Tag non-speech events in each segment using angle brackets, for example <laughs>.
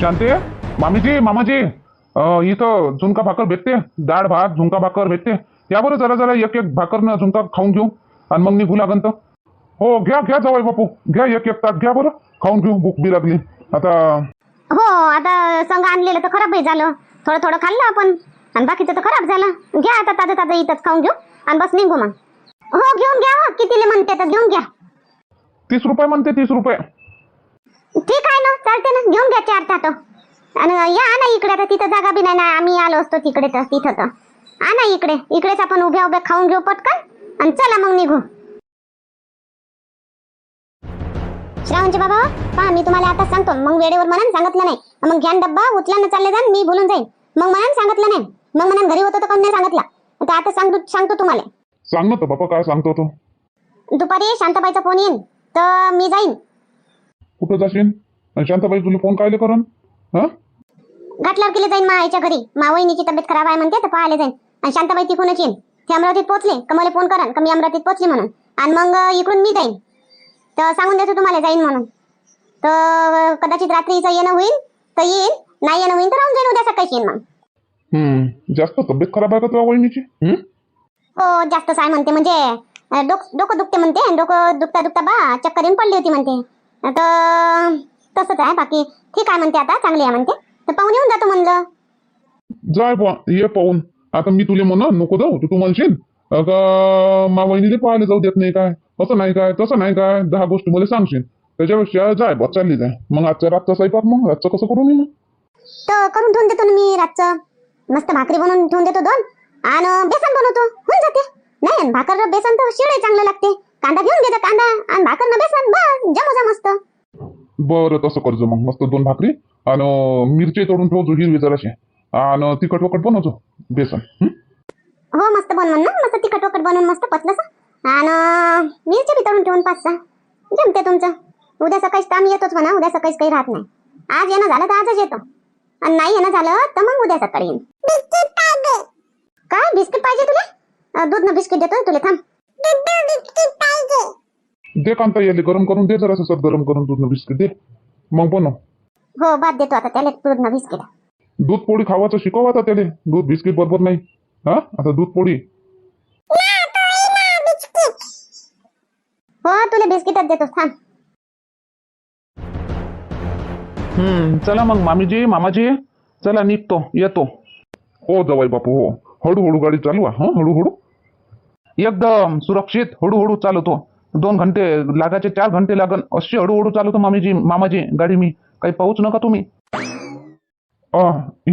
शांती? मामीजी मामाजी. इथं झुणका भाकर भेटते. डाळ भात झुणका भाकर भेटते. या बरं जरा जरा एक एक भाकर न झुणका खाऊन घेऊ. आणि मग निघू लागन तर. हो घ्या घ्या जवळ बापू. घ्या एक एक ताट घ्या बरं. खाऊन घेऊ भूक बी लागली. आता हो आता संघ आणलेलं तर खराबही झालं. थोडं थोडं खाल्लं आपण. आणि बाकीचं तर खराब झालं. घ्या आता ताजं ताजं इथंच खाऊन घेऊ. आणि बस निघू मग. हो घेऊन घ्या हो. कितीले म्हणते तर घेऊन घ्या. तीस रुपये म्हणते तीस रुपये. ना चालते ना घेऊन घ्या चार ताट. आणि या ना इकडे आता तिथं जागा बी नाही ना आम्ही आलो असतो तिकडे तर तिथं तर. आणा इकडे इकडेच आपण उभ्या उभ्या खाऊन घेऊ पटकन आणि चला मग निघू. श्रावणचे बाबा पहा मी तुम्हाला आता सांगतो मग वेळेवर म्हणून सांगितलं नाही. मग घ्यान डब्बा उचला चालले जाण मी भुलून जाईन. मग म्हणून सांगितलं नाही. मग म्हणून घरी होतं तर कोण नाही सांगितलं? आता आता सांगतो सांगतो तुम्हाला. सांग ना बापा काय सांगतो तो? दुपारी शांताबाईचा फोन येईन तर मी जाईन. कुठं जाशील? आणि शांताबाई तुला फोन कायले करण? हा? घाटल्यावर केले जाईन माईच्या घरी. मा वहिनीची तब्येत खराब आहे म्हणते तर पाहायला जाईन. आणि शांताबाई तिकूनच येईन. ते अमरावतीत पोहोचले. का मला फोन करा का मी अमरावतीत पोहोचले म्हणून. आणि मग इकडून मी जाईन. तर सांगून देतो तुम्हाला जाईन म्हणून. तर कदाचित रात्रीचं येणं होईल तर येईन. नाही येणं होईल तर राहून जाईन उद्या सकाळी येईन मग. हम्म. जास्त तब्येत खराब आहे का तुझ्या वहिनीची? हम्म? हो जास्त काय म्हणते. म्हणजे अं, डोक डोकं दुखते म्हणते. डोकं दुखता दुखता बा चक्कर येऊन पडली होती म्हणते. तर तसंच आहे बाकी ठीक आहे म्हणते आता चांगली आहे म्हणते. तर पाहून येऊन जातो म्हणलं. जाय ये पाहून. आता मी तुले म्हणा नको जाऊ तू तू म्हणशील का मा वहिनीले पाहायला जाऊ देत नाही काय? असं नाही काय तसं नाही काय? दहा गोष्टी मला सांगशील त्याच्यापेक्षा जाय बा चालली जाय. मग आजचा रातचा स्वयंपाक मग रातचं कसं करू मी मग? तर करून ठेवून देतो ना मी रातचं. मस्त भाकरी बनवून ठेवून देतो दोन. आणि बेसन बनवतो. होऊन जाते. नाही भाकर बेसन तर शिळे चांगलं लागते. कांदा घेऊन घेतो कांदा. आणि भाकर न बेसन बस जमोजा मस्त. बरं तसं करजो मग. मस्त दोन भाकरी आणि मिरची तोडून ठेवतो हिरवी जराशी. आणि तिखट वखट बनवतो बेसन. हं? हो मस्त बनवून ना. मस्त तिखट वखट बनवून मस्त पतलंस आणि मिरची बी तळून ठेवून पाच सहा जमते तुमचं. उद्या सकाळीच तर आम्ही येतोच म्हणा. उद्या सकाळीच काही राहत नाही. आज येणं झालं तर आजच येतो. आणि नाही येणं झालं तर मग उद्या सकाळी येईन. काय? बिस्किट पाहिजे तुला? अं, दूध न बिस्किट देतो तुला थांब. दे कांता याले गरम करून दे जरासं सर गरम करून दूध बिस्किट दे. मग बनव. हो बाद देतो आता त्याला दूध बिस्किट. दूध पोळी खावायचं शिकव आता त्याले. दूध बिस्किट बरोबर नाही. हा? आता दूध पोळी. हो तुला बिस्किटच देतो थांब. हम्म चला मग मामीजी मामाजी. चला निघतो येतो. हो जवाई बापू हो. हळूहळू गाडी चालवा हा हळूहळू. एकदम सुरक्षित हळूहळू चालवतो दोन घंटे लागायचे चार घंटे लागन. अशी हळूहळू चालवतो मामीजी मामाजी गाडी मी. काही पाहूच नका तुम्ही.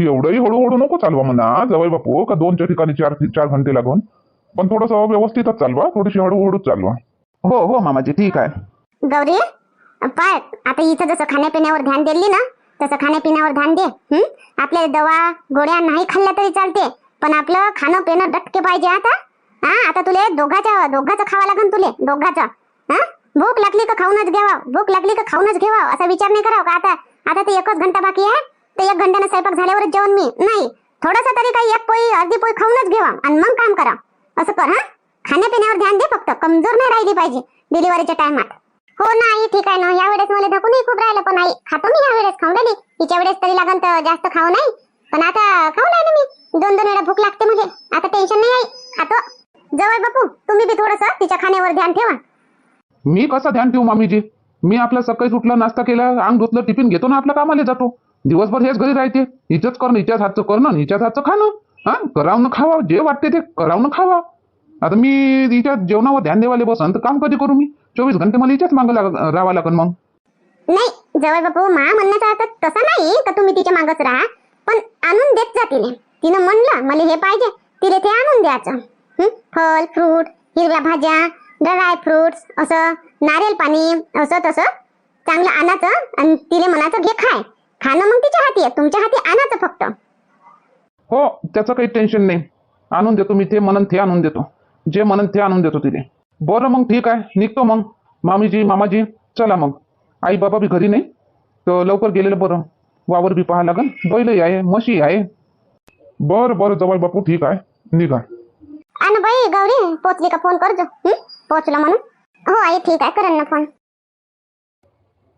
एवढंही हळूहळू नको चालवा म्हणा. जवाई बापू का दोनच्या ठिकाणी चार चार घंटे लागून. पण थोडस व्यवस्थितच चालवा थोडीशी हळूहळू चालवा. हो हो मामाजी ठीक आहे. गौरी पाय. आता इथं जसं खाण्यापिण्यावर ध्यान दिली ना तसं खाण्यापिण्यावर ध्यान दे. हं? आपल्या दवा गोळ्या नाही खाल्ल्या तरी चालते. पण आपलं खाणं पिणं डटके पाहिजे आता. हा आता तुले दोघाच्या दोघाचं खावा लागन तुले दोघाचं. हा? भूक लागली का खाऊनच घ्यावा भूक लागली का खाऊनच घ्यावा असा विचार नाही करावा का आता? आता ते एकच घंटा बाकी आहे ते एक घंट्यानं स्वयंपाक झाल्यावरच जेवण मी नाही. थोडंसं तरी काही एक पोळी अर्धी पोळी खाऊनच घ्यावा आणि मग काम करा. असं कर हा? खाण्यापिण्यावर ध्यान दे फक्त कमजोर नाही राहिली पाहिजे डिलिव्हरीच्या टायमात. हो नाही ठीक आहे ना या वेळेस मला धकूनही खूप राहिलं पण आई खातो मी या वेळेस खाऊन राहिली. तिच्या वेळेस तरी लागन तर जास्त खाऊ नाही. पण आता खाऊ राहिले मी. दोन दोन वेळा भूक लागते म्हणजे आता टेन्शन नाही आई खातो. जवळ बापू तुम्ही बी थोडस तिच्या खाण्यावर ध्यान ठेवा. मी कसं ध्यान ठेवू मामीजी? मी आपल्या सकाळी उठला नाश्ता केला अंग धुतलं टिफिन घेतो ना आपल्या कामाला जातो. दिवसभर हेच घरी राहते. हिचंच करणं हिच्याच हातचं करणं हिच्याच हातचं खाणं. हा? करावं खावा जे वाटते ते करावं खावा. आता मी हिच्या जेवणावर ध्यान देवाले बसन तर काम कधी करू मी? चोवीस घंटे मला हिच्याच मागं लाग राहावं लागन मग. नाही जवळ बापू मा म्हणण्याचा अर्थ तसा नाही का तुम्ही तिच्या मागच राहा पण आणून देत जा तिने म्हणलं मला हे पाहिजे तिला ते आणून द्यायचं? फल फ्रूट हिरव्या भाज्या ड्राय फ्रुट्स असं नारळ पाणी असं तसं. चांगलं आणायचं आणि तिने म्हणायचं घे खाय. खाणं मग तिच्या हाती आहे तुमच्या हाती आणायचं फक्त. हो त्याचं काही टेन्शन नाही. आणून देतो मी ते म्हणन ते आणून देतो. जे म्हणन ते आणून देतो तिथे बरं मग ठीक आहे निघतो मग. मामीजी मामाजी चला मग. आई बाबा बी घरी नाही तर लवकर गेलेलं बरं. वावर बी पाहा लागेल बैलही आहे म्हशी आहे. बरं बरं जवळ बापू ठीक आहे. निघा. आणि बाई गौरी पोचली का फ़ोन करजो. हं? पोचलं म्हणून? हो आई ठीक आहे करेन ना फ़ोन.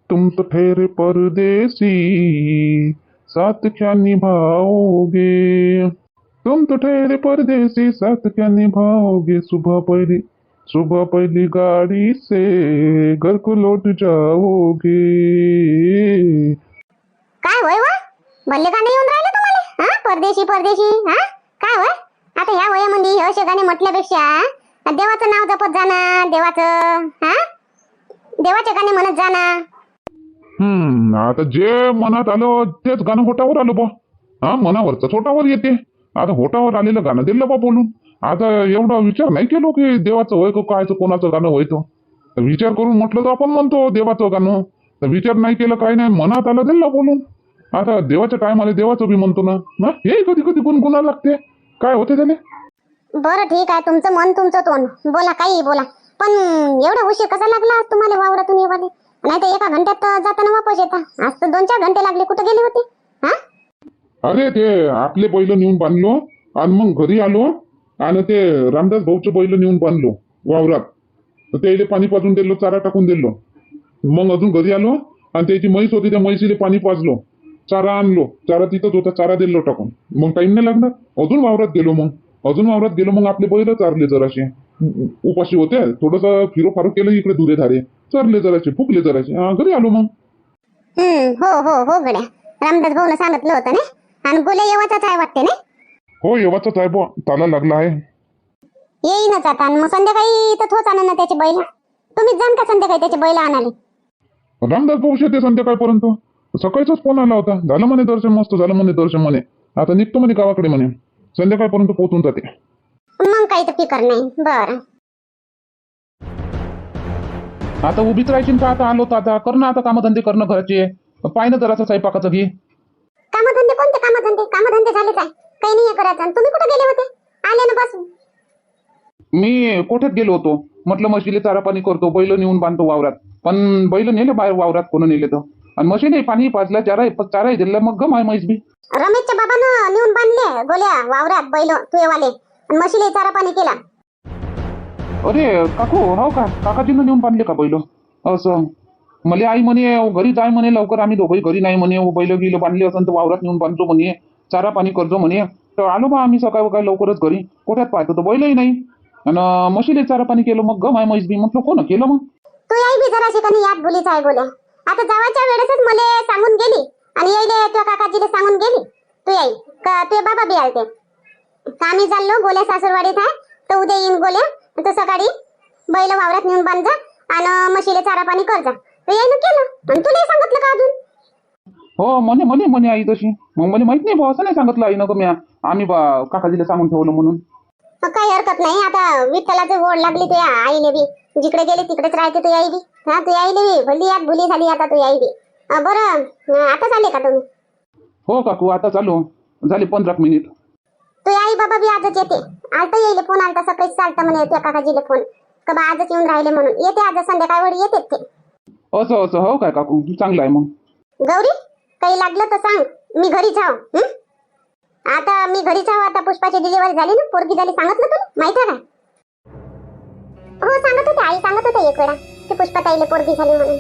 तुम तो ठहरे परदेसी साथ क्या निभाओगे. तुम तो ठहरे परदेसी साथ क्या निभाओगे. सुबह पहली सुबह पहली गाड़ी से घर को लौट जाओगे. काय होय वा? भल्ले गाणे येऊन राहिले तुम्हाला? हा? परदेशी परदेशी हा? काय होय? आता ह्या वयामध्ये हे असे गाणे म्हटल्यापेक्षा देवाचं नाव जपत जाणं देवाचं हा? देवाचे गाणे म्हणत जाणं हम्म आता जे मनात आलं तेच गाणं होटावर आलं बा. हा मनावरच होटावर येते. आता होटावर आलेलं गाणं दिलं बा बोलून. आता एवढा विचार नाही केलो की देवाचं होय का कायचं कोणाचं गाणं व्हायचं तर विचार करून म्हटलं तर आपण म्हणतो देवाचं गाणं. तर विचार नाही केलं काही नाही मनात आलं दिलं बोलून. आता देवाच्या टायमाला देवाचं बी म्हणतो ना. ना हे कधी कधी गुणगुणा लागते. काय होते त्याने? बरं ठीक आहे तुमचं मन तुमचं तोंड. बोला काही बोला. पण एवढा उशीर कसा लागला आज तुम्हाला वावरातून येवाले? नाही तर एका घंट्यात जाताना वापस येता. आज तर दोन चार घंटे लागले कुठे गेले होते? हा? अरे ते आपले बैल नेऊन बांधलो आणि मग घरी आलो आणि ते रामदास भाऊचे बैल नेऊन बांधलो वावरात. त्याला पाणी पाजून दिलो चारा टाकून दिलो. मग अजून घरी आलो आणि त्याची म्हैस होती त्या म्हैसीला पाणी पाजलो. चारा आणलो चारा तिथंच होता चारा दिलो टाकून. मग टाइम नाही लागणार? अजून वावरात गेलो मग. अजून वावरात गेलो मग आपले बैल चारले जराशे. उपाशी होते थोडस फिरो फारो केलं इकडे दुरे धारे चरले जराशे फुकले जराशे. घरी आलो मग. हम्म हो हो हो गड्या. रामदास भाऊन सांगितलं होतं ना? आणि बोले येवाचाच आहे वाटते ना? हो येवाचाच आहे बुवा. ताला लागला आहे. येईनच आता. मग संध्याकाळी तर थोच आणा ना त्याचे बैल. तुम्हीच जाण का संध्याकाळी त्याचे बैल आणाले रामदास भाऊ शेते संध्याकाळपर्यंत. सकाळचाच फोन आला होता. झालं म्हणे दर्शन मस्त झालं म्हणे दर्शन म्हणे. आता निघतो म्हणे गावाकडे म्हणे. संध्याकाळपर्यंत पोहोचून जाते. मग काही तर फिकर नाही. बरं. आता उभीच राहायची का आता आलो आता कर ना आता कामधंदे करणं घरचे. पाय ना जराचं स्वयंपाकाचं घे. कामधंदे कोणते कामधंदे? कामधंदे झालेच आहे. काही नाही करायचं. आणि तुम्ही कुठे गेले होते? आले ना बस मी कोठ्यात गेलो होतो? म्हटलं म्हशीले चारा पाणी करतो बैल नेऊन बांधतो वावरात. पण बैल नेले बाहेर वावरात कोण नेले तर? आणि म्हशीने पाणी पाजला चारा चाराही दिला मग गम आहे म्हैस बी. रमेशच्या बाबानं नेऊन बांधले गोल्या वावरात बैल तुयवाले. आणि म्हशीले चारा पाणी केला. अरे काकू हो का? काकाजीनं नेऊन बांधले का बैल? असं. मले आई म्हणे घरी जाय म्हणे लवकर आम्ही दोघंही घरी नाही म्हणे. बैल गिल बांधले असं तर वावरात नेऊन बांधतो म्हणे. चारा पाणी करतो म्हणे. तर आलो बा आम्ही सकाळ सकाळी लवकरच घरी. कोठ्यात पाहतो? तर बैलही नाही. आणि म्हशीले चारा पाणी केलं मग गम आहे म्हैस बी. म्हटलं कोण केलं मग? तू याई बी जरा शिकणी याद भुलीच आहे गोल्या. आता जावाच्या वेळेसच मले सांगून गेली. आणि याईले तुझ्या काकाजीले सांगून गेली. तू याई का तुझे बाबा बी आलते. आम्ही चाललो गोल्या सासूरवाडीत आहे तर उद्या येईन गोल्या. तर सकाळी बैल वावरात नेऊन बांध जा आणि म्हशीले चारा पाणी कर जा. तर याईनं केलं. आणि तुला सांगितलं का अजून? हो म्हणे म्हणे म्हणे आई तशी. मग मला माहीत नाही भाऊ असं नाही सांगितलं आई नको मी? आम्ही काकाजीला सांगून ठेवलं म्हणून. काही हरकत नाही. आता विठ्ठलाची ओढ लागली तुझ्या आईले बी. जिकडे गेली तिकडेच राहते तू आई बी. हा तू आईले बी. भली याद भुली झाली आता तू अं, बरं. आता चाले का तुम्ही? हो काकू आता चालू. झाले पंधरा मिनिट. तू आई बाबा बी आजच येते. आलता येईल फोन आलता सकाळीच चालतं म्हणे त्या काकाजीले फोन. का बा आजच येऊन राहिले म्हणून. येते आज संध्याकाळ वेळी येते ते. असं असं. हो काय काकू? चांगलं आहे मग. गौरी काही लागलं तर सांग. मी घरी जाव? आता मी घरी जाव आता पुष्पाची डिलिव्हरी झाली ना पोरगी झाली सांगितलं तुला? माहीत आहे का? हो सांगत होते आई सांगत होते एक वेळा. की पुष्पाताईले पोरगी झाली म्हणून.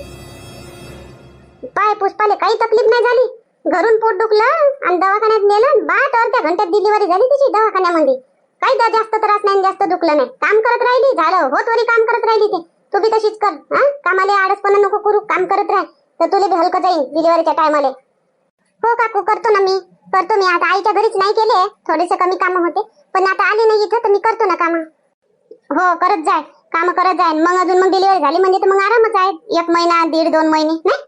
पाय पुष्पाले काही तकलीफ नाही झाली. घरून पोट दुखलं आणि दवाखान्यात नेलं बात अर्ध्या घंट्यात डिलिव्हरी झाली तिची दवाखान्यामध्ये. काही त्या जास्त त्रास नाही जास्त दुखलं नाही. काम करत राहिली झालं होत वरी काम करत राहिली ते. तू बी तशीच कर हा? कामाले आळसपणा नको करू काम करत राह. तर तुला बी हलकं जाईल डिलिव्हरीच्या टायमाले. हो काकू करतो ना मी. करतो मी. आता आईच्या घरीच नाही केले. थोडेसे कमी काम होते. पण आता आले नाही इथं तर मी करतो ना काम. हो करत जाय काम करत जाय मग अजून मग डिलिव्हरी झाली म्हणजे तर मग आरामच आहे. एक महिना दीड दोन महिने नाही?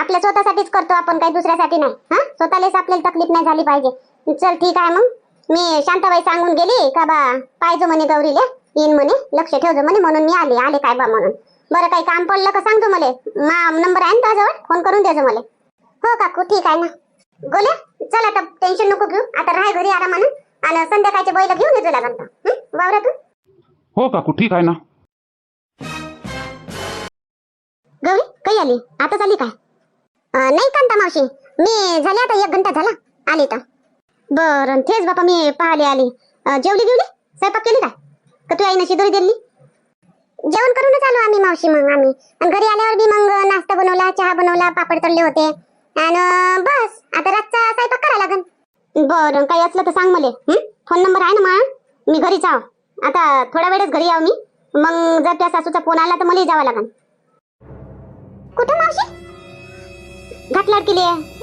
आपल्या स्वतःसाठीच करतो आपण काही दुसऱ्यासाठी नाही. हा? स्वतःलाच आपल्याला तकलीफ नाही झाली पाहिजे. चल ठीक आहे मग. मी शांताबाई सांगून गेली का बा पाहिजे म्हणे गौरीले. येईन म्हणे लक्ष ठेवजो म्हणे म्हणून मी आले. आले काय बा म्हणून. बरं काही काम पडलं का सांगतो मला. मा नंबर आहे ना तुझ्याजवळ? फोन करून द्यायचो मला. हो काकू ठीक आहे ना. गोल्या चल आता टेन्शन नको घेऊ. आता राह घरी आरामानं. आणि संध्याकाळचे बैल घेऊन येतो लागन तर, तू वावरातून. हो काकू ठीक आहे ना? गौरी काही आली? आता झाली काय? अं, नाही कांता मावशी. मी झाले आता एक घंटा झाला. आली तर. बरं तेच बापा मी पाहिले आली. अं, जेवली बिवली? स्वयंपाक केली काय? का तू आईनं शिदोरी दिली? जेवण करूनच आलो आम्ही मावशी मग आम्ही. आणि घरी आल्यावर बी मग नाश्ता बनवला चहा बनवला पापड तळले होते. आणि बस आता रातचा स्वयंपाक करा लागन. बरं काही असलं तर सांग मला. फोन नंबर आहे ना मा मी घरीच आहो आता थोड्या वेळेस घरी याव मी. मग जर त्या सासूचा फोन आला तर मला जावं लागेल कुठं मावशी? घातलाड केली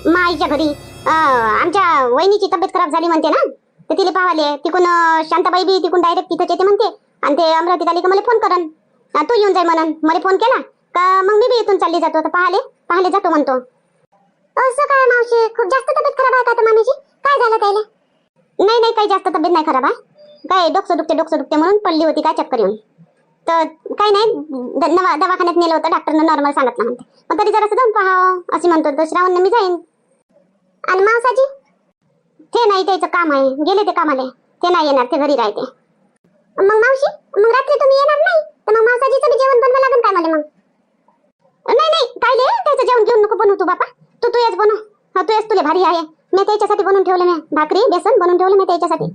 मा आईच्या घरी आमच्या वहिनीची तब्येत खराब झाली म्हणते ना? तर तिला पाहाले. तिकून शांताबाई बी तिकून डायरेक्ट तिथंच येते म्हणते. आणि ते अमरावतीत आली का मला फोन करन. तू येऊन जाय म्हणन. मला फोन केला का मग मी बी इथून चालली जातो. तर पाहाले. पाहाले जातो म्हणतो. असं काय मावशी? खूप जास्त तब्येत खराब आहे का तर मामीची काय झालं त्याला? नाही नाही काही जास्त तब्येत नाही खराब आहे. काय डोकं दुखते डोकं दुखते म्हणून पडली होती काय चक्कर येऊन. तर काय नाही नवा- दवाखान्यात नेलं होतं डॉक्टरनं नॉर्मल सांगितलं म्हणते. मग तरी जरासं जाऊन पाहावं अशी म्हणतो तर श्रावण मी जाईन. आणि मावसाजी? ते नाही त्याचं काम आहे. गेले ते कामाले. ते नाही येणार ते घरी राहते. मग मावशी मग रात्री तुम्ही येणार नाही? तर मग मावसाजीचं जेवण बनवा लागेल काय मला मग? नाही नाही काय ले त्याचं जेवण घेऊन नको बनवू तू बापा. तू तू याच बनव. हा तू येस तुला भारी आहे. मी त्याच्यासाठी बनवून ठेवलं मी. भाकरी बेसन बनवून ठेवलं मी त्याच्यासाठी.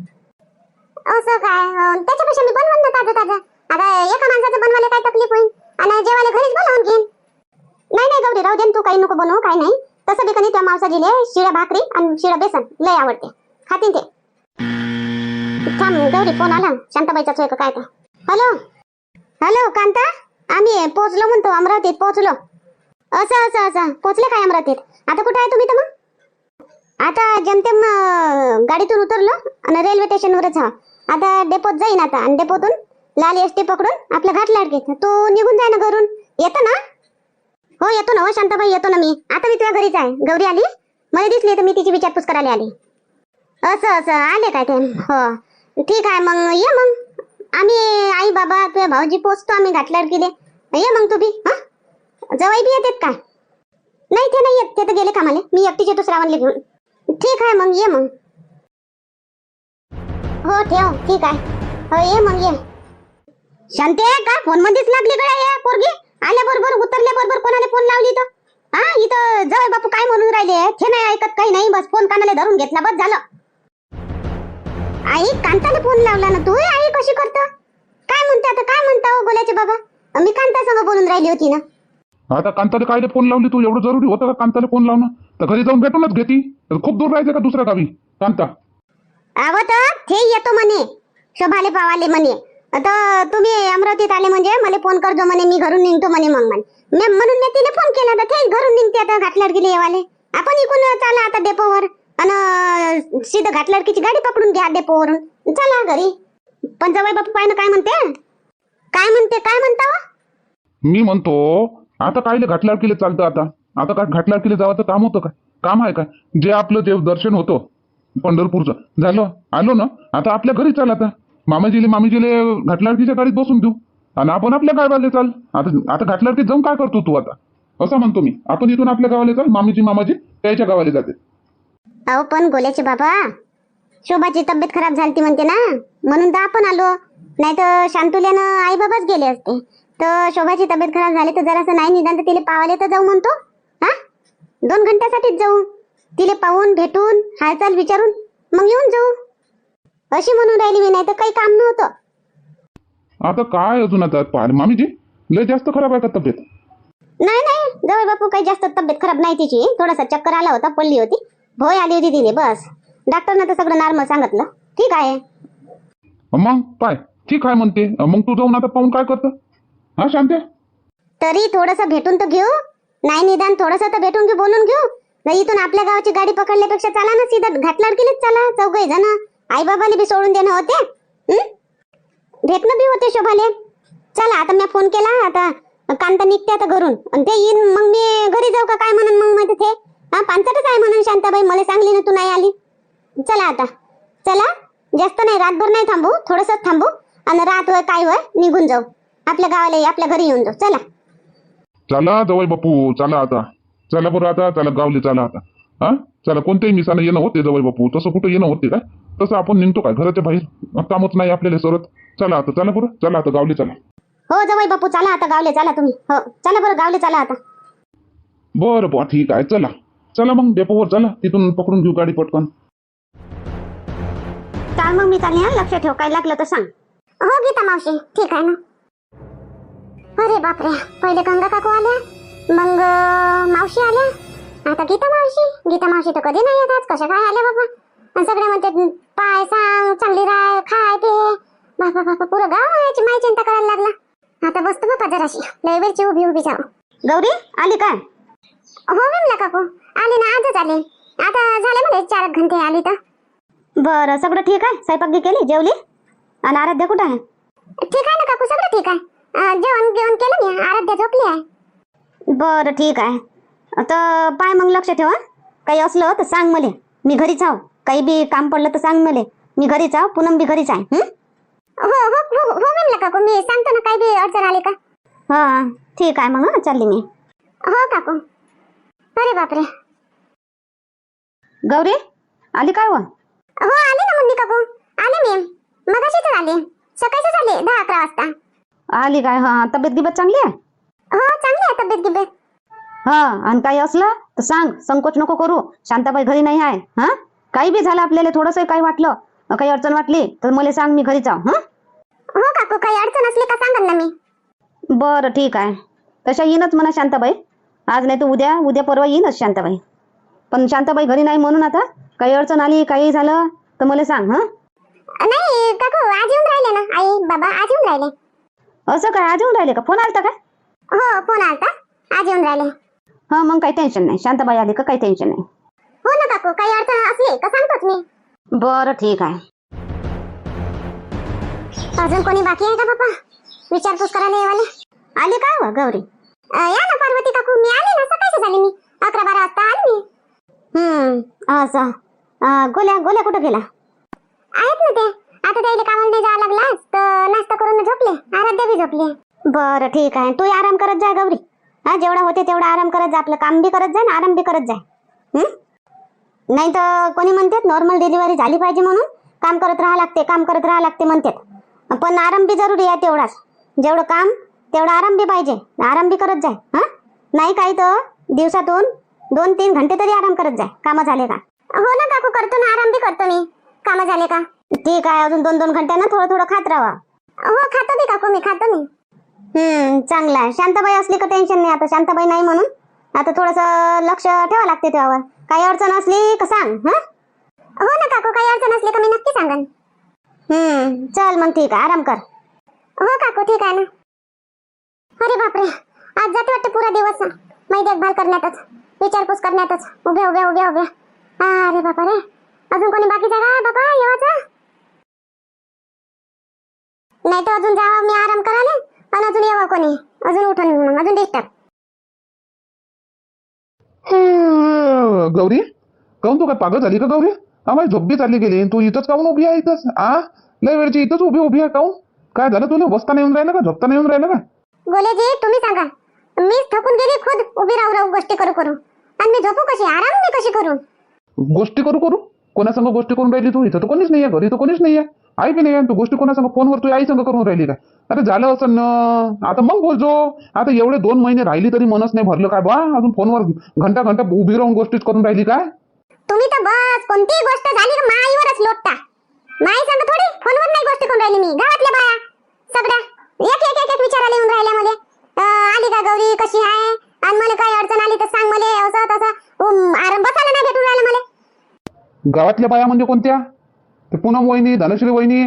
असं काय? अं, त्याच्यापेक्षा मी बनवून ना ताजं ताजं. आता एका माणसाचं बनवायला काय तकलीफ होईल आणि जेवायला घरीच बनवून घेईन. नाही नाही गौरी राहू दे न, तू काही नको बनवू काय नाही. तसं बी कधी त्या मावसाजीले शिळा भाकरी आणि शिळा बेसन लय आवडते. खातीन ते. थांब गौरी फोन आला. शांताबाईचा चोय का काय का हॅलो? हॅलो कांता? आम्ही पोहोचलो म्हणतो अमरावतीत पोहोचलो असं असं असं. पोहोचले काय अमरावतीत? आता कुठे आहे तुम्ही तर मग? आता जमतेम अं, गाडीतून उतरलो आणि रेल्वे स्टेशनवरच हा आता डेपोत जाईन आता. आणि डेपोतून लाल एस टी पकडून आपलं घाट लाडके तू निघून जाय ना घरून. येतो ना? हो येतो ना हो शांताबाई येतो ना मी. आता मी तुझ्या घरीच आहे. गौरी आली? मला दिसली तर मी तिची विचारपूस करायला आली. असं असं. आले काय ते? हो. ठीक आहे मग ये मग. आम्ही आई बाबा तुझ्या भाऊजी पोचतो आम्ही घाटल्यावर गेले. ये मग तू बी हा? जवाई बी येतात काय? नाही ते नाही येत. ते तर गेले कामाले. मी एकटीच येतो श्रावणले घेऊन. ठीक आहे मग ये मग. हो ठेव. ठीक आहे. हो ये मग ये. शांती आहे का? फोन मध्येच लागली गड्या या पोरगी. आल्या बरोबर उतरल्या बरोबर कोणाला फोन लावली तर हा इथं जवळ बापू काय म्हणून राहिले? हे नाही ऐकत काही नाही. बस फोन कानाला धरून घेतला. बस झालं. आई कांताला फोन लावला ना तू? हे आई कशी करत? काय म्हणते आता? काय म्हणता हो बोलायचे बाबा? मी कांता संग बोलून राहिली होती ना. आता कांताला कायले फोन लावली तू? एवढं जरुरी होतं का कांताला फोन लावणं? तर घरी जाऊन भेटूनच घेती. तर खूप दूर राहायचं का दुसऱ्या गावी? कांता. आव तर ते येतो म्हणे शोभाले पावाले म्हणे. आता तुम्ही अमरावतीत आले म्हणजे मला फोन करजो म्हणे मी घरून निघतो म्हणे मग म्हणे. म्हणून मी तिने फोन केला तर ते घरून निघते आता घाटल्यावर गेले येवाले. आपण इकून चला आता डेपोवर आणि सीधं घाटल्यावरकीची गाडी पकडून घ्या डेपोवरून चला घरी. पण जवळ बापू पाहिजे काय म्हणते? काय म्हणते काय म्हणता हो? मी म्हणतो आता काय घाटल्यावर केले चालतं आता? आता काय घाटल्यावर केले जावाचं काम होतं काय काम आहे काय जे आपलं देव दर्शन होतं पंढरपूरचं. झालं. आलो ना. आता आपल्या घरी चाल आता. मामाजीले मामीजीले घाटलाडकीच्या गाडीत बसून देऊ. आणि आपण आपल्या गावाला चाल. आता आता घाटलाडकीत जाऊन काय करतो तू आता? असं म्हणतो मी. आपण इथून आपल्या गावाला चाल. मामीजी मामाजी त्याच्या गावाला जाते. अहो पण गोल्याचे बाबा शोभाची तब्येत खराब झाली म्हणते ना. म्हणून तर आपण आलो. नाही तर शांतुल्यानं आई बाबाच गेले असते. तर शोभाची तब्येत खराब झाली तर जरासं नाही निदान तर तिला पावाले तर जाऊ म्हणतो. हा? दोन घंट्यासाठीच जाऊ. तिले पाहून भेटून हालचाल विचारून मग येऊन जाऊ. अशी म्हणून राहिली मी नाही तर काही काम नव्हतं. आता काय अजून आता? मामीजी लय जास्त खराब आहे का तब्येत? नाही नाही. जवळ बापू काही जास्त तब्येत खराब नाही तिची. थोडासा चक्कर आला होता पडली होती. भोय आली होती तिने बस. डॉक्टरनं तर सगळं नॉर्मल सांगितलं. ठीक आहे. मग पाय ठीक आहे म्हणते. मग तू जाऊन आता पाहून काय करतं? हा शांत्या तरी थोडस भेटून तर घेऊ. नाही निदान थोडस तर भेटून घेऊ बोलून घेऊ. नाही इथून आपल्या गावाची गाडी पकडल्यापेक्षा चला ना सीधा. घाटलाड गेलीच चला चौघही जण. आई बाबाला बी सोडून देणं होते. भेटणं बी होते शोभाले. चला आता मी फोन केला आता कांता निघते आता घरून. आणि ते येईन मग मी घरी जाऊ का काय म्हणून मग मध्ये ते? हा पानसटच आहे म्हणून शांताबाई मला सांगली ना तू नाही आली. चला आता. चला जास्त नाही रातभर नाही थांबू थोडस थांबू. आणि रात होय काय होय निघून जाऊ. आपल्या गावाला आपल्या घरी येऊन जाऊ. चला. चला जवळ बापू चला आता. चला बरं आता चला गावले चला आता. हा? चला कोणत्याही मिसाला येणं होते जवळ बापू. तसं कुठं येणं होते काय तसं आपण निघतो काय? घराच्या बाहेर. कामच नाही आपल्याला सरत. चला आता चला बरं. चला आता गावले चला. हो जवळ बापू चला आता गावले चला तुम्ही. हो चला बरं गावले चला आता. बरं बुवा ठीक आहे चला. चला मग डेपोवर चला. तिथून पकडून घेऊ गाडी पटकन. चाल मग मी चालले हा. लक्ष ठेव काय लागलं तर सांग. हो गीता मावशी ठीक आहे ना? अरे बापरे पहिले गंगा काकू आल्या. मग मावशी आल्या? आता गीता मावशी? गीता मावशी तर कधी नाही येत आज. कशा काय आल्या बाबा? आणि सगळे म्हणतात पाय सांग चांगली राय खाय पे. बापा बापा पुरं गाव याची माई चिंता करायला लागला. आता बसतो बापा जराशी. लय वेळची उभी उभी जाऊ. गौरी आली काय? हो विमला काकू. आली ना आजच आले. आता झाले मला चार घंटे आली तर. बरं सगळं ठीक आहे? स्वयंपाक केली? जेवली? आणि आराध्या कुठं आहे? ठीक आहे ना काकू सगळं ठीक आहे. जेवण जेवण केलं मी. आराध्या झोपली आहे. बरं ठीक आहे. तर पाय मग लक्ष ठेवा काही असलं तर सांग मले. मी घरीच आहो काही बी काम पडलं तर सांग मले. मी घरीच आहो पूनम बी घरीच आहे हं? हो हो हो हो विमला काकू. मी सांगतो ना काही बी अडचण आली का? हा ठीक आहे मग चालली मी. हो काकू. अरे बापरे. गौरी आली काय व? हो आले ना मुन्नी काकू. आले मी. मगाशी तर आले. सकाळीच आले दहा अकरा वाजता. आली काय? हा तब्येत गिबत चांगली आहे? हो चांगली आहे तब्येत गिब्येत. हा आणि काही असलं तर सांग संकोच नको करू. शांताबाई घरी नाही आहे हा? काही बी झालं आपल्याला थोडंसं काही वाटलं अ, काही अडचण वाटली तर मला सांग मी घरी जाऊ हं? हो काकू काही अडचण असली का सांगा ना मी. बरं ठीक आहे. तशा येईनच म्हणा शांताबाई. आज नाही तर उद्या उद्या परवा येईनच शांताबाई. पण शांताबाई घरी नाही म्हणून आता काही अडचण आली काही झालं तर मला सांग हं? नाही काकू आज येऊन राहिले ना आई बाबा आज येऊन राहिले. असं काय आज येऊन राहिले का? फोन आलता काय? हो फोन आलता. आज येऊन राहिले. हा मग काही टेन्शन नाही. शांताबाई आली का काही टेन्शन नाही. हो ना काकू काही अडचण असली का सांगतोच मी. बरं ठीक आहे. अजून कोणी बाकी आहे का बाबा विचारपूस करायला येवाले. आली काय व गौरी? अं, या ना पार्वती काकू मी आले ना? सकाळची झाली मी. अकरा बारा वाजता आली मी. हम्म असं. अं, गोल्या गोल्या कुठं गेला आहेत ना ते. आता त्याला कामाला नाही जावं लागला तर नाश्ता करून झोपले. आराध्या बी झोपली. बरं ठीक आहे. तू आराम करत जाय गौरी. हा जेवढा होते तेवढा आराम करत जा. आपलं काम बी करत जाय ना आराम बी करत जाय. हं? नाही तर कोणी म्हणतात नॉर्मल डिलिव्हरी झाली पाहिजे म्हणून काम करत राहा लागते काम करत राहा लागते म्हणतात. पण आराम बी जरुरी आहे तेवढाच. जेवढं काम तेवढा आराम बी पाहिजे. आराम बी करत जाय हा? नाही काही तर दिवसातून दोन तीन घंटे तरी आराम करत जाय. कामं झाले का? हो ना काकू करतो ना. आराम बी करतो मी. काम झाले का? ठीक आहे अजून दोन दोन घंट्यानं थोडं थोडं खात राहा. हो खातो मी काकू मी खातो मी. हम्म चांगला आहे. शांताबाई असली का टेन्शन नाही आता? शांताबाई नाही म्हणून? आता थोडस लक्ष ठेवा लागते त्यावर काही अडचण असली का सांग हा? हो ना काकू काही अडचण असली का मी नक्की सांगन. हम्म चल मग ठीक आहे आराम कर. हो काकू ठीक आहे ना. अरे बापरे आज जाते वाटतं पुरा दिवस. माही देखभाल करण्यातच. विचारपूस करण्यातच. उभे उभे उभे उभे. अरे बापा रे अजून कोणी बाकीचा का बाबा येवाचा? नाही तर अजून जावा मी आराम करायला आणि अजून येवा कोणी? अजून उठून मग अजून डिस्टर्ब गौरी? काहून तू काय पागल झाली का गौरी? माझी झोप चालली गेली तू इथंच काहून उभी आहे इथंच? आ? लय वेळची इथंच उभी उभी आहे काहून काय झालं तुला? बसता नाही येऊन राहिलं का? झोपता नाही येऊन राहिलं का? गोलेजी तुम्ही सांगा. मी थकून गेली खुद उभी राहू राहू गोष्टी करू करू. आणि मी झोपू कशी? आराम मी कशी करू? गोष्टी करू करू? कोणासंग गोष्टी करून राहिली तू? इथं तर कोणीच नाहीये घरी तर कोणीच नाहीये. आई बी नाहीये तू गोष्टी कोणासंग फोनवर तू आई संग करून राहिली काय अरे झालं असं न. आता मग बोलजो आता एवढे दोन महिने राहिली तरी मनच नाही भरलं काय? बा अजून फोनवर घंटा घंटा उभी राहून गोष्टीच करून राहिली काय? तुम्ही तर बस कोणतीही गोष्ट झाली का माईवरच लोटता. माई सांग थोडी फोनवर नाही गोष्ट करून राहिली मी. गावातल्या बाया सगळ्या. एक एक एक एक विचारायला येऊन राहिल्या मध्ये आली का गौरी कशी आहे? आणि मला काय अडचण आली तर सांग मला. असं तसं. आराम बसायला नाही भेटून राहिलं मला. गावातल्या बाया म्हणजे कोणत्या? ते पूनम वहिनी धनश्री वहिनी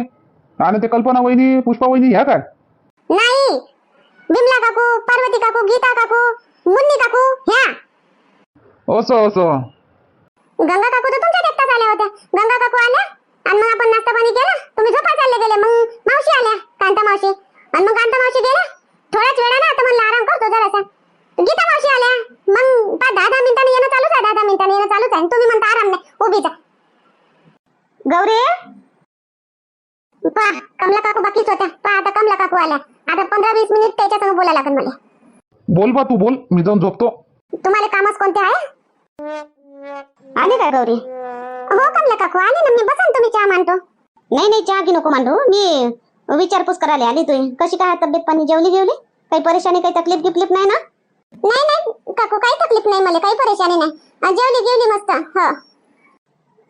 आणि ते कल्पना वहिनी पुष्पा वहिनी ह्या काय? नाही. बिमला काकू पार्वती काकू गीता काकू मुन्नी काकू ह्या. असं असं. गंगा काकू तर तुमच्या देखताच आल्या होत्या. गंगा काकू आल्या आणि मग आपण नाश्ता पाणी केला. तुम्ही झोपा चालले गेले. मग मावशी आल्या कांता मावशी. आणि मग कांता मावशी गेल्या. थोड्याच वेळानं आता म्हणलं आराम करतो जरासा. गीता मावशी आल्या मग पाच दहा दहा मिनिटांनी येणं चालूच आहे दहा दहा मिनिटांनी येणं चालूच आहे आणि तुम्ही म्हणता आराम नाही उभीच आहे गौरी पहा कमला काकू बाकीच होत्या पहा आल्या आता पंधरा वीस मिनिट त्याच्या संग बोलायला लागेल मला. बोल बा तू बोल. मी जाऊन झोपतो. तुम्हाला कामच कोणते आहे? आली काय गौरी? हो कमला काकू आले ना मी. बसा ना तुम्ही चहा मांडतो. नाही नाही चहा की नको मांडू. मी विचारपूस करायला आली तुझी कशी काय तब्येत पाणी जेवली जेवली काही परेशानी काही तकलीफ गिकलीफ नाही ना? नाही नाही काकू काही तकलीफ नाही मला काही परेशानी नाही. जेवली जेवली मस्त. हो.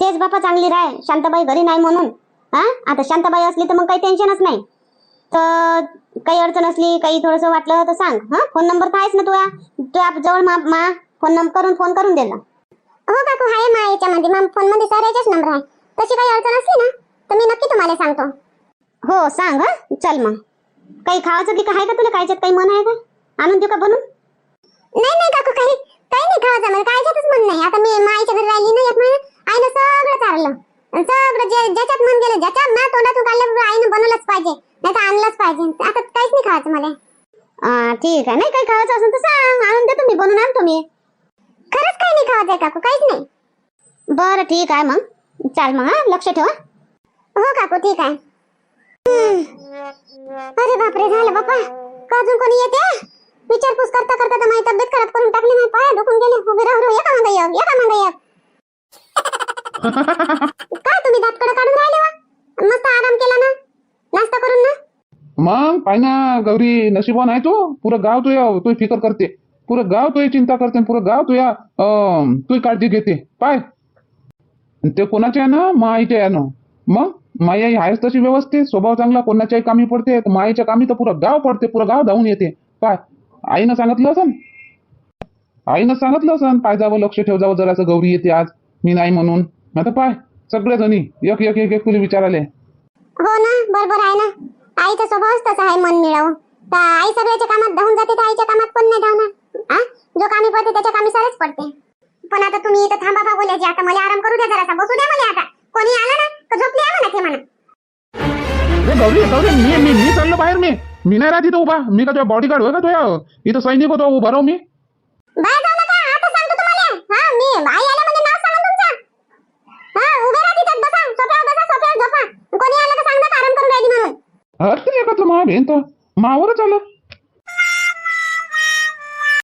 तेच बापा चांगली राय. शांताबाई घरी नाही म्हणून. हा? आता शांताबाई असली तर मग काही टेन्शनच नाही. तर काही अडचण असली काही थोडंसं वाटलं तर सांग. हा? फोन नंबर तर आहेच ना तुया. तुया जवळ मा मा फोन नंबर करून फोन करून दे ना. हो काकू आहे मा याच्यामध्ये. मा फोनमध्ये साऱ्याचेच नंबर आहे. तशी काही अडचण असली ना तर मी नक्की तुम्हाला सांगतो. हो सांग हा? चल मग. काही खावाचं की आहे का तुला? कायच्यात काही मन आहे का? आणून देऊ का बनून नाही नाही काकू काही काही नाही खावायचं मला कायच्यातच मन नाही. आता मी माईच्या घरी राहिली ना एक महिना आईनं सगळं चारलं. आणि सगळं जे ज्याच्यात मन गेलं ज्याच्या ना तोंडातून काढलं आईनं बनवलंच पाहिजे. नाही तर आणलंच पाहिजे. आता काहीच नाही खायचं मला. ठीक आहे. नाही काही खावायचं असेल तर सांग. आणून देतो मी. बनवून आणतो मी. खरंच काही नाही खावायचंय काकू. काहीच नाही. बरं ठीक आहे मग. चाल मग हा. लक्ष ठेवा हो. काकू ठीक आहे. हम्म. अरे बापरे झालं बापा का अजून कोणी येते? विचारपूस करता करता तर माझी तब्येत खराब करून टाकली. माझे पाय दुखून गेले. उभे राहू राहू. एका मागं एक एका मागं एक <laughs> काय तुम्ही दातकडे काढून राहिले वा? मस्त आराम केला ना? नाश्ता करून ना. मग पाय ना गौरी नशिबान आहे तो. पुरं गाव तुया तुही फिकर करते. पुरं गाव तुही चिंता करते आणि पुरं गाव तुया अं, तुही काळजी घेते. पाय. आणि ते कोणाचे आहे ना? माईचे आहे ना. मग? माई आई आहेच तशी व्यवस्थित. स्वभाव चांगला कोणाच्याही कामी पडते. तर माईच्या कामी तर पुरं गाव पडते पुरं गाव धावून येते. पाय. आईनं सांगितलं असन? आईनं सांगितलं असन? पाय जावं लक्ष ठेव जावं जरासं. गौरी येते आज. मी नाही म्हणून. आता पाय. सगळे जणी एक एक एक एक तुला विचाराले. हो ना बरोबर आहे ना. आईचा स्वभावच तसा आहे मन मिळावं. आई सगळ्याच्या कामात धावून जाते तर आईच्या कामात पण नाही धावणार? जो कामी पडते त्याच्या कामी सरच पडते. पण आता तुम्ही इथं थांबा बा बोलायचे. आता मला आराम करू द्या जरासा. बसू द्या मला आता. कोणी आलं ना तर झोपली आहे म्हणा ते म्हणा. गौरी गौरी मी मी मी चाललो बाहेर मी. मी नाही राहत इथं उभा. मी का तुझ्या बॉडीगार्ड होय का तुझ्या? इथं सैनिक होतो उभा राहू मी. बाहेर जाऊ नका. आता सांगतो तुम्हाला. हा मी आई आल्या म्हणजे नाव सांगा तुमचं हा उभे राहा तिथं बसा सोफ्यावर बसा सोफ्यावर झोपा कोणी आलं तर सांगा आराम करून राहिली म्हणून हरते एकत्र मा भेन तर मावरच आलं